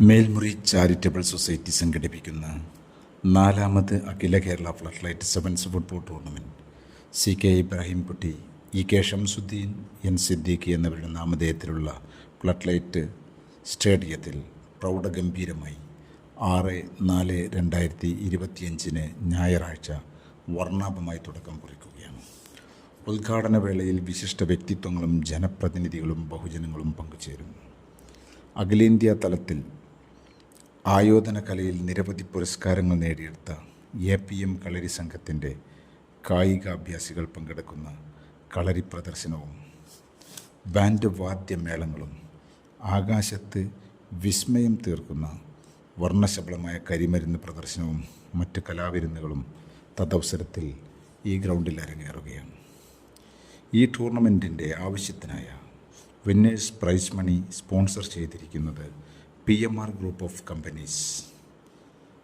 Melmuri charitable society സംഘടിപ്പിക്കുന്ന നാലാമത് അഖില Kerala flood light sevens football tournament C K Ibrahimkutty E K Shamsuddeen N Siddiqui എന്നിവരുടെ നാമധേയത്തിലുള്ള flood light സ്റ്റേഡിയത്തിൽ പ്രൗഢഗംഭീരമായി ആറ് നാല് രണ്ടായിരത്തി ഇരുപത്തിയഞ്ചിന് ഞായറാഴ്ച വർണാഭമായി തുടക്കം കുറിക്കുകയാണ്. ഉദ്ഘാടന വേളയിൽ വിശിഷ്ട വ്യക്തിത്വങ്ങളും ജനപ്രതിനിധികളും ബഹുജനങ്ങളും പങ്കുചേരും. അഖിലേന്ത്യാ തലത്തിൽ ആയോധന കലയിൽ നിരവധി പുരസ്കാരങ്ങൾ നേടിയെടുത്ത എ പി എം കളരി സംഘത്തിന്റെ കായികാഭ്യാസികൾ പങ്കെടുക്കുന്ന കളരി പ്രദർശനവും ബാൻഡ് വാദ്യമേളങ്ങളും ആകാശത്ത് വിസ്മയം തീർക്കുന്ന വർണശബളമായ കരിമരുന്ന് പ്രദർശനവും മറ്റ് കലാവിരുന്നുകളും തദവസരത്തിൽ ഈ ഗ്രൗണ്ടിൽ അരങ്ങേറുകയാണ്. ഈ ടൂർണമെന്റിന്റെ ആവശ്യത്തിനായ വിന്നേഴ്സ് പ്രൈസ് മണി സ്പോൺസർ ചെയ്തിരിക്കുന്നത് P M R group of companies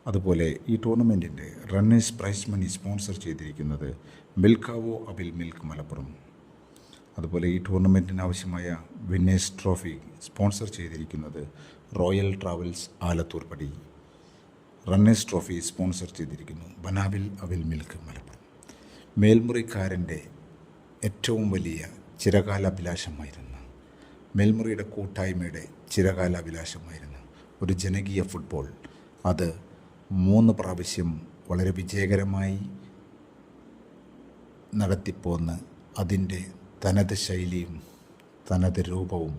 അതുപോലെ ഈ ടൂർണമെന്റിന്റെ റണ്ണേഴ്സ് പ്രൈസ് മണി സ്പോൺസർ ചെയ്തിരിക്കുന്നത് മിൽക്കാവോ അബിൽ മിൽക്ക് മലപ്പുറം. അതുപോലെ ഈ ടൂർണമെന്റിന് ആവശ്യമായ വിന്നേഴ്സ് ട്രോഫി സ്പോൺസർ ചെയ്തിരിക്കുന്നത് royal travels Alathurpadi runners trophy sponsor ചെയ്തിരിക്കുന്നു ബനാവിൽ അവിൽ മിൽക്ക് മലപ്പുറം. മേൽമുറിക്കാരന്റെ ഏറ്റവും വലിയ ചിരകാലാഭിലാഷമായിരുന്ന മേൽമുറിയുടെ കൂട്ടായ്മയുടെ ചിരകാലാഭിലാഷമായിരുന്ന ഒരു ജനകീയ ഫുട്ബോൾ അത് മൂന്ന് പ്രാവശ്യം വളരെ വിജയകരമായി നടത്തിപ്പോന്ന് അതിന്റെ തനത് ശൈലിയും തനത് രൂപവും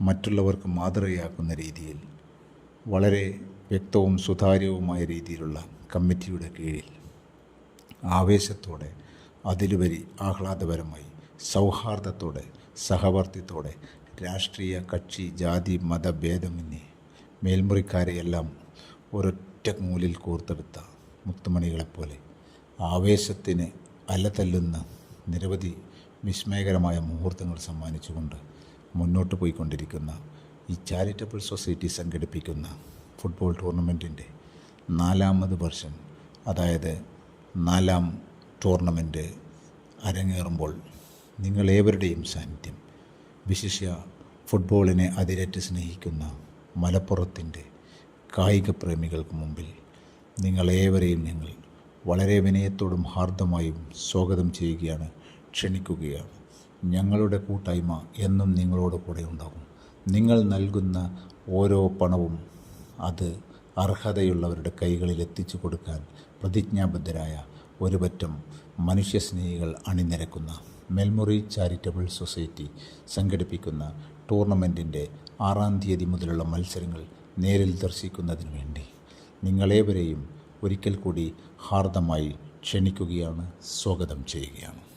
മറ്റുള്ളവർക്ക് മാതൃകയാക്കുന്ന രീതിയിൽ വളരെ വ്യക്തവും സുതാര്യവുമായ രീതിയിലുള്ള കമ്മിറ്റിയുടെ കീഴിൽ ആവേശത്തോടെ അതിലുപരി ആഹ്ലാദപരമായി സൗഹാർദ്ദത്തോടെ സഹവർത്തിത്തോടെ രാഷ്ട്രീയ കക്ഷി ജാതി മതഭേദമന്യേ മേൽമുറിക്കാരെയെല്ലാം ഒരൊറ്റ നൂലിൽ കോർത്തെടുത്ത മുത്തുമണികളെപ്പോലെ ആവേശത്തിന് അലതല്ലുന്ന നിരവധി വിസ്മയകരമായ മുഹൂർത്തങ്ങൾ സമ്മാനിച്ചുകൊണ്ട് മുന്നോട്ട് പോയിക്കൊണ്ടിരിക്കുന്ന ഈ ചാരിറ്റബിൾ സൊസൈറ്റി സംഘടിപ്പിക്കുന്ന ഫുട്ബോൾ ടൂർണമെന്റിന്റെ നാലാമത് വർഷം അതായത് നാലാം ടൂർണമെന്റ് അരങ്ങേറുമ്പോൾ നിങ്ങളേവരുടെയും സാന്നിധ്യം വിശിഷ്യ ഫുട്ബോളിനെ അതിരറ്റ് സ്നേഹിക്കുന്ന മലപ്പുറത്തിന്റെ കായിക പ്രേമികൾക്ക് മുമ്പിൽ നിങ്ങളേവരെയും ഞങ്ങൾ വളരെ വിനയത്തോടും ഹാർദമായും സ്വാഗതം ചെയ്യുകയാണ് ക്ഷണിക്കുകയാണ്. ഞങ്ങളുടെ കൂട്ടായ്മ എന്നും നിങ്ങളോട് കൂടെ ഉണ്ടാകും. നിങ്ങൾ നൽകുന്ന ഓരോ പണവും അത് അർഹതയുള്ളവരുടെ കൈകളിൽ എത്തിച്ചു കൊടുക്കാൻ പ്രതിജ്ഞാബദ്ധരായ ഒരുപറ്റം മനുഷ്യസ്നേഹികൾ അണിനിരക്കുന്ന മെൽമുറി ചാരിറ്റബിൾ സൊസൈറ്റി സംഘടിപ്പിക്കുന്ന ടൂർണമെന്റിന്റെ ആറാം തീയതി മുതലുള്ള മത്സരങ്ങൾ നേരിൽ ദർശിക്കുന്നതിന് വേണ്ടി. നിങ്ങളേവരെയും ഒരിക്കൽ കൂടി ഹാർദമായി ക്ഷണിക്കുകയാണ്. സ്വാഗതം ചെയ്യുകയാണ്.